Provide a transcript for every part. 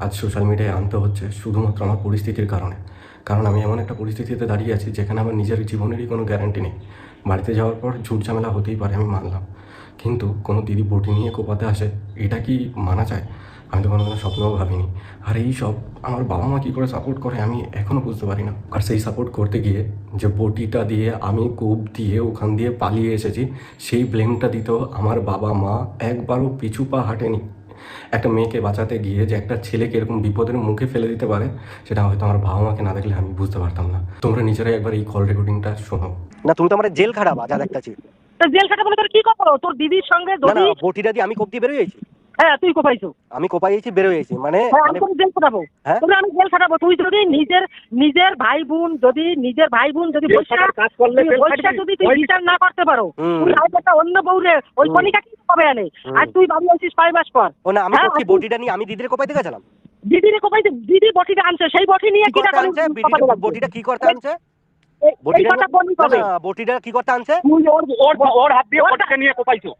আজ সোশ্যাল মিডিয়ায় আনতে হচ্ছে শুধুমাত্র আমার পরিস্থিতির কারণে। কারণ আমি এমন একটা পরিস্থিতিতে দাঁড়িয়ে আছি যেখানে আমার নিজের জীবনেরই কোনো গ্যারান্টি নেই। বাড়িতে যাওয়ার পর ঝুট ঝামেলা হতেই পারে, আমি মানলাম। কিন্তু কোনো দিদি বটি নিয়ে কোপাতে আসে, এটা কি মানা যায়? আমি তো কোনো স্বপ্নও ভাবিনি। আর এই সব আমার বাবা মা কী করে সাপোর্ট করে আমি এখনও বুঝতে পারি না। আর সেই সাপোর্ট করতে গিয়ে যে বটিটা দিয়ে আমি কোপ দিয়ে ওখান দিয়ে পালিয়ে এসেছি, সেই ব্লেমটা দিত আমার বাবা মা একবারও পিছু পা হাঁটেনি। একটা মেয়েকে বাঁচাতে গিয়ে যে একটা ছেলেকে এরকম বিপদের মুখে ফেলে দিতে পারে সেটা হয়তো আমার বাবা মাকে না দেখলে আমি বুঝতে পারতাম না। তোমরা নিজেরাই একবার এই কল রেকর্ডিংটা শোনো। না তুমি তো আমার জেল খারাপ যা দেখতেছি। তো জেল খাটা বলে তোর কি করো তোর দিদির সঙ্গে না না যদি বটিটা দিয়ে আমি কবদি বেরিয়ে হ্যাঁ তুই কোপাইছো আমি কোপাইছি মানে হ্যাঁ আমি মানে তোকে জেল খাটাবো? হ্যাঁ? আমি জেল খাটাবো। তুই যদি নিজের নিজের ভাই বোন যদি নিজের ভাই বোন যদি জেল বৈশাখ খাটার কাজ করলে তুই জেল যদি তুই ওই- না করতে পারো তুই অন্য বউরে ওই। কি কবে আনে আর তুই বাড়ি পাঁচ মাস পর? ও না আমি হ্যাঁ, বটিটা নিয়ে আমি দিদির কোপাইতে গেছিলাম। দিদিরে কোপাইতে দিদি বটিটা আনছে সেই বটি নিয়ে কি বটিটা কি করতে আনছে? বটিটা না, না, কি করতে আনছে? তুই ওর ওর ওর হাত দিয়ে ওটাকে নিয়ে কোপাইছো।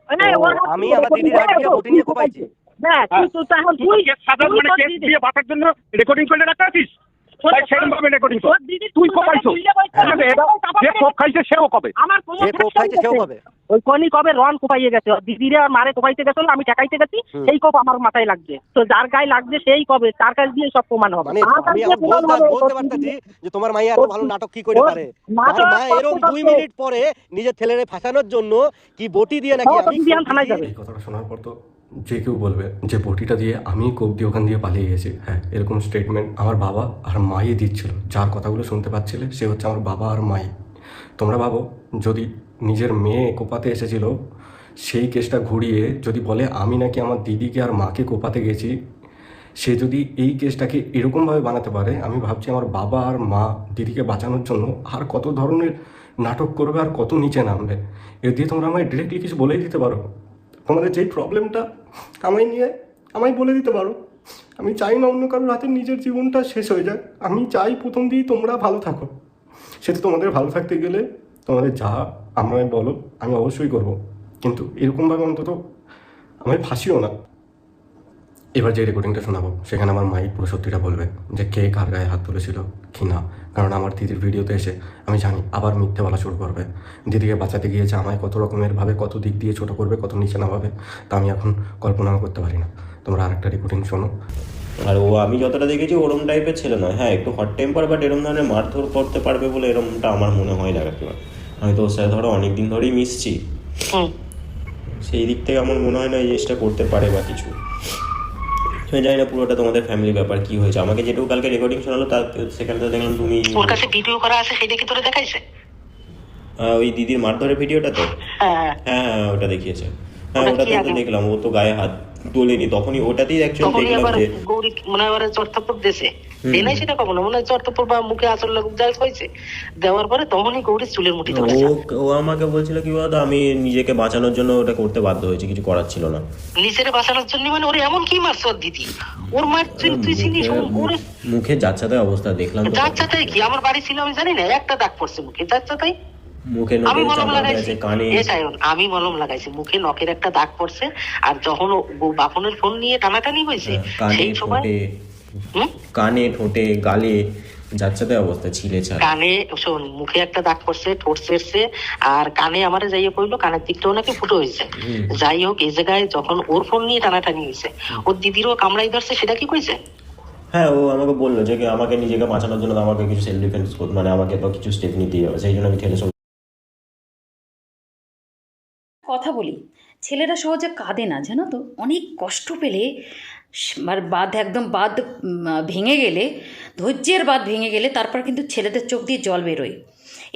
ওর আমি আমার দিদির হাত দিয়ে বটি নিয়ে কোপাইছি। হ্যাঁ তুই তো এখন তুই সাধারণ কেস সাজার মানে কেস দিয়ে জন্য রেকর্ডিং করে রাখতে আছিস? তাই সেরকম ভাবে রেকর্ডিং কর তুই কোপাইছো যে বলছিস, তাহলে এবার যে কোপ খাইছে সেও কবে? আমার যে কোপ খাইছে সেও হবে ওই কনি কবে রন কোপাইয়ে গেছে? দিদিরে আর মারে কোপাইতে গেছিল আমি ঠেকাইতে গেছি সেই কোপ আমার মাথায় লাগছে। তো যার গায়ে লাগছে সেই কবে তার কাছ দিয়ে সব প্রমাণ হবে। মানে আমি বলতে পারতেছি যে তোমার মাইয়া এত ভালো নাটক কি করে পারে? মা এরকম দুই মিনিট পরে নিজের ছেলেরে ফাঁসানোর জন্য কি বটি দিয়ে নাকি হ্যাঁ, থানায় যাবে। কথাটা শোনার পর তো যে কেউ বলবে যে বটিটা দিয়ে আমি কোপ দিয়ে ওখান দিয়ে পালিয়ে গেছি। হ্যাঁ এরকম স্টেটমেন্ট আমার বাবা আর মাই দিচ্ছিল। যার কথাগুলো শুনতে পাচ্ছিলে, সে হচ্ছে আমার বাবা আর মাই। তোমরা ভাবো, যদি নিজের মেয়ে কোপাতে এসেছিল, সেই কেসটা ঘুরিয়ে যদি বলে, আমি নাকি আমার দিদিকে আর মাকে কোপাতে গেছি, সে যদি এই কেসটাকে এরকমভাবে বানাতে পারে, আমি ভাবছি আমার বাবা আর মা দিদিকে বাঁচানোর জন্য আর কত ধরনের নাটক করবে আর কত নিচে নামবে। এর দিয়ে তোমরা আমায় ডিরেক্টলি কিছু বলেই দিতে পারো। তোমাদের যেই প্রবলেমটা আমায় নিয়ে, আমায় বলে দিতে পারো। আমি চাই না অন্য কারোর হাতে নিজের জীবনটা শেষ হয়ে যাক। আমি চাই প্রথম দিয়েই তোমরা ভালো থাকো। সেটা তোমাদের ভালো থাকতে গেলে তোমাদের যা আমায় বলো, আমি অবশ্যই করব। কিন্তু এরকমভাবে অন্তত আমায় ফাঁসিও না। এবার যে রেকর্ডিংটা শোনাবো সেখানে আমার মাই পুরো সত্যিটা বলবে যে কে কার গায়ে হাত তুলেছিল কি না। কারণ আমার দিদির ভিডিওতে এসে আমি জানি আবার মিথ্যে বলা শুরু করবে। দিদিকে বাঁচাতে গিয়েছে আমায় কত রকমের ভাবে কত দিক দিয়ে ছোট করবে কত নিচে নামাবে তা আমি এখন কল্পনাও করতে পারি না। তোমরা আরেকটা রেকর্ডিং শোনো। আর ও আমি যতটা দেখেছি ওরম টাইপের ছেলে নয় হ্যাঁ একটু হট টেম্পার বাট এরম ধরনের মারধর করতে পারবে বলে এরমটা আমার মনে হয় না কাকিমা আমি তো ওর সাথে ধরো অনেক দিন ধরেই মিশছি। সেই দিক থেকে আমার মনে হয় না এই জিনিসটা করতে পারে বা কিছু। আমি জানি না পুরোটা তোমাদের ফ্যামিলি ব্যাপার কি হয়েছে। আমাকে যেটুকু কালকে রেকর্ডিং শোনালো তার সেখানে তো দেখলাম তুমি ওর কাছে ভিডিও করা আছে সেই দেখে তোরে দেখাইছে? ওই দিদির মারধরের ভিডিওটা তো? হ্যাঁ। হ্যাঁ হ্যাঁ ওটা দেখিয়েছে। হ্যাঁ ওটা তো দেখলাম ও তো গায়ে হাত তোলেনি। তখনই ওটাতেই অ্যাকচুয়ালি দেখলাম যে গৌরী মনে হয় আবার চর্তাপুর দেশে নাই সেটা মনে হয় বা মুখে আসল লাগুক যাই হয়েছে দেওয়ার পরে তখনই গৌরী চুলের মুঠি ও ধরেছে। ও আমাকে বলছিল কি বলতো আমি নিজেকে বাঁচানোর জন্য ওটা করতে বাধ্য হয়েছি কিছু করার ছিল না। নিজের বাঁচানোর জন্য মানে ওর এমন কি মারছে দিদি? ওর মায়ের তুই চিনিস? ওর- মুখে যাচ্ছাতে অবস্থা দেখলাম তো। যাচ্ছাতাই কি? আমার বাড়ি ছিল আমি জানি না একটা দাগ পড়ছে মুখে যাচ্ছাতাই? মুখে আমি মলম লাগাইছি। আমি মলম লাগাইছি মুখে নখের একটা দাগ পড়ছে আর যখন ও বাপনের ফোন নিয়ে টানাটানি হয়েছে হ্যাঁ, সেই সময়? কানে ঠোঁটে গালে যাচ্ছাতে অবস্থা ছিলে ছাড়া। কানে শোন মুখে একটা দাগ পড়ছে ঠোঁট ছেড়ছে আর কানে আমার যাইয়ে কইলো কানের দিকটাও নাকি ফুটো হয়েছে। যাই হোক এই জায়গায় যখন ওর ফোন নিয়ে টানাটানি হয়েছে ওর দিদিরও কামড়াই ধরছে সেটা কি কইছে? হ্যাঁ ও আমাকে বলল যে আমাকে নিজেকে বাঁচানোর জন্য আমাকে কিছু সেলফ ডিফেন্স মানে আমাকে তো কিছু স্টেপ নিতেই হবে সেই জন্য আমি ঠেলে কথা বলি। ছেলেরা সহজে কাঁদে না, জানো তো? অনেক কষ্ট পেলে আর বাঁধ একদম বাঁধ ভেঙে গেলে, ধৈর্যের বাঁধ ভেঙে গেলে তারপর কিন্তু ছেলেদের চোখ দিয়ে জল বেরোয়।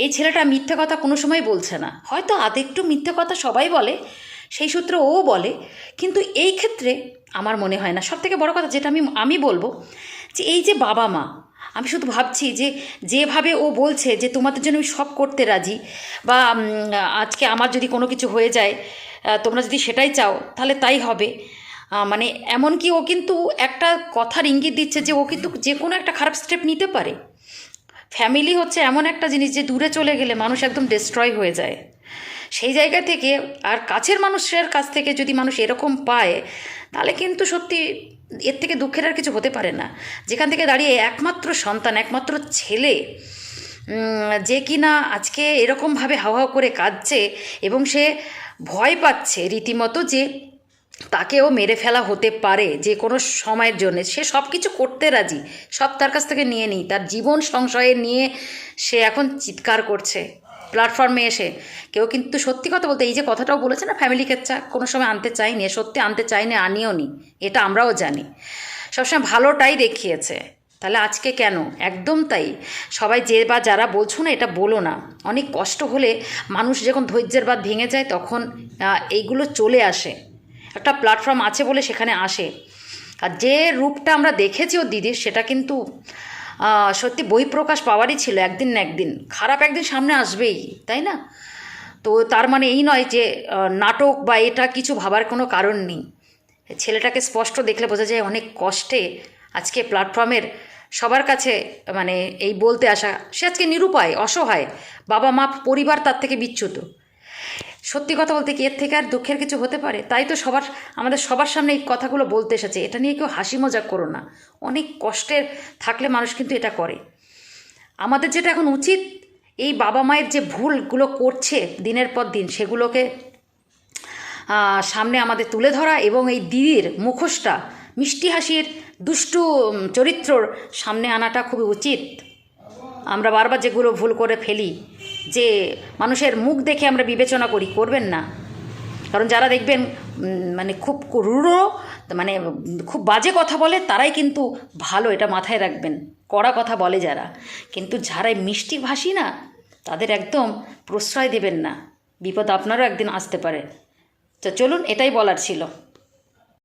এই ছেলেটা মিথ্যে কথা কোনো সময় বলছে না। হয়তো আধ একটু মিথ্যে কথা সবাই বলে, সেই সূত্রে ও বলে, কিন্তু এই ক্ষেত্রে আমার মনে হয় না। সব থেকে বড় কথা যেটা আমি আমি বলব যে এই যে বাবা মা আমি শুধু ভাবছি যে যেভাবে ও বলছে যে তোমাদের জন্য আমি সব করতে রাজি বা আজকে আমার যদি কোনো কিছু হয়ে যায় তোমরা যদি সেটাই চাও, তাহলে তাই হবে। মানে এমনকি ও কিন্তু একটা কথার ইঙ্গিত দিচ্ছে যে ও কিন্তু যে কোনো একটা খারাপ স্টেপ নিতে পারে। ফ্যামিলি হচ্ছে এমন একটা জিনিস যে দূরে চলে গেলে মানুষ একদম ডিস্ট্রয় হয়ে যায়। সেই জায়গা থেকে আর কাছের মানুষের কাছ থেকে যদি মানুষ এরকম পায়, তাহলে কিন্তু সত্যি এর থেকে দুঃখের আর কিছু হতে পারে না। যেখান থেকে দাঁড়িয়ে একমাত্র সন্তান, একমাত্র ছেলে যে কিনা আজকে এরকমভাবে হাওয়া করে কাঁদছে এবং সে ভয় পাচ্ছে রীতিমতো যে তাকেও মেরে ফেলা হতে পারে যে কোনো সময়ের জন্য। সে সব কিছু করতে রাজি, সব তার কাছ থেকে নিয়ে নিই, তার জীবন সংশয়ে নিয়ে সে এখন চিৎকার করছে। প্ল্যাটফর্মে এসে কেউ কিন্তু সত্যি কথা বলতে এই যে কথাটাও বলেছে না ফ্যামিলি কেচ্চা কোনো সময় আনতে চাইনি, সত্যি আনতে চাইনি, আনিও নি, এটা আমরাও জানি। সবসময় ভালোটাই দেখিয়েছে। তাহলে আজকে কেন? একদম তাই। সবাই যে বা যারা বলছো না, এটা বলো না। অনেক কষ্ট হলে মানুষ যখন ধৈর্যের বাদ ভেঙে যায়, তখন এইগুলো চলে আসে। একটা প্ল্যাটফর্ম আছে বলে সেখানে আসে। আর যে রূপটা আমরা দেখেছি ও দিদির, সেটা কিন্তু আহ, বই প্রকাশ পাওয়ারই ছিল একদিন না একদিন। খারাপ একদিন সামনে আসবেই তাই না? তো তার মানে এই নয় যে নাটক বা এটা কিছু ভাবার কোনো কারণ নেই। ছেলেটাকে স্পষ্ট দেখলে বোঝা যায় অনেক কষ্টে আজকে প্ল্যাটফর্মের সবার কাছে মানে এই বলতে আসা সে আজকে নিরুপায় অসহায়। বাবা মা পরিবার তার থেকে বিচ্যুত। সত্যি কথা বলতে কি এর থেকে আর দুঃখের কিছু হতে পারে? তাই তো সবার, আমাদের সবার সামনে এই কথাগুলো বলতে এসেছে। এটা নিয়ে কেউ হাসি মজাক করো না। অনেক কষ্টের থাকলে মানুষ কিন্তু এটা করে। আমাদের যেটা এখন উচিত, এই বাবা মায়ের যে ভুলগুলো করছে দিনের পর দিন, সেগুলোকে সামনে আমাদের তুলে ধরা এবং এই দিদির মুখোশটা, মিষ্টি হাসির দুষ্টু চরিত্রর সামনে আনাটা খুবই উচিত। আমরা বারবার যেগুলো ভুল করে ফেলি যে মানুষের মুখ দেখে আমরা বিবেচনা করি, করবেন না। কারণ যারা দেখবেন মানে খুব রূঢ় মানে খুব বাজে কথা বলে, তারাই কিন্তু ভালো, এটা মাথায় রাখবেন। কড়া কথা বলে যারা। কিন্তু যারা মিষ্টি ভাষী না, তাদের একদম প্রশ্রয় দেবেন না। বিপদ আপনারও একদিন আসতে পারে। তো চলুন, এটাই বলার ছিল।